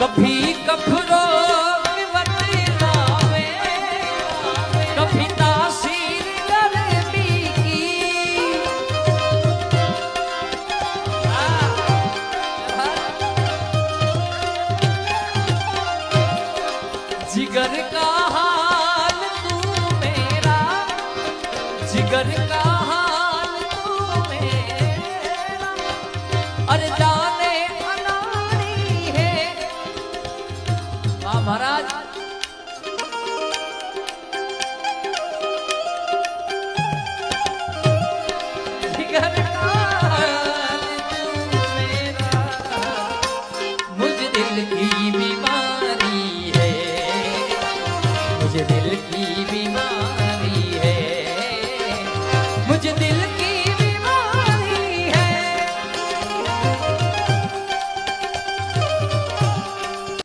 કભી કફરો जिगर का हाल तू मेरा जिगर का महाराज। दिल की बीमारी है। मुझे दिल की बीमारी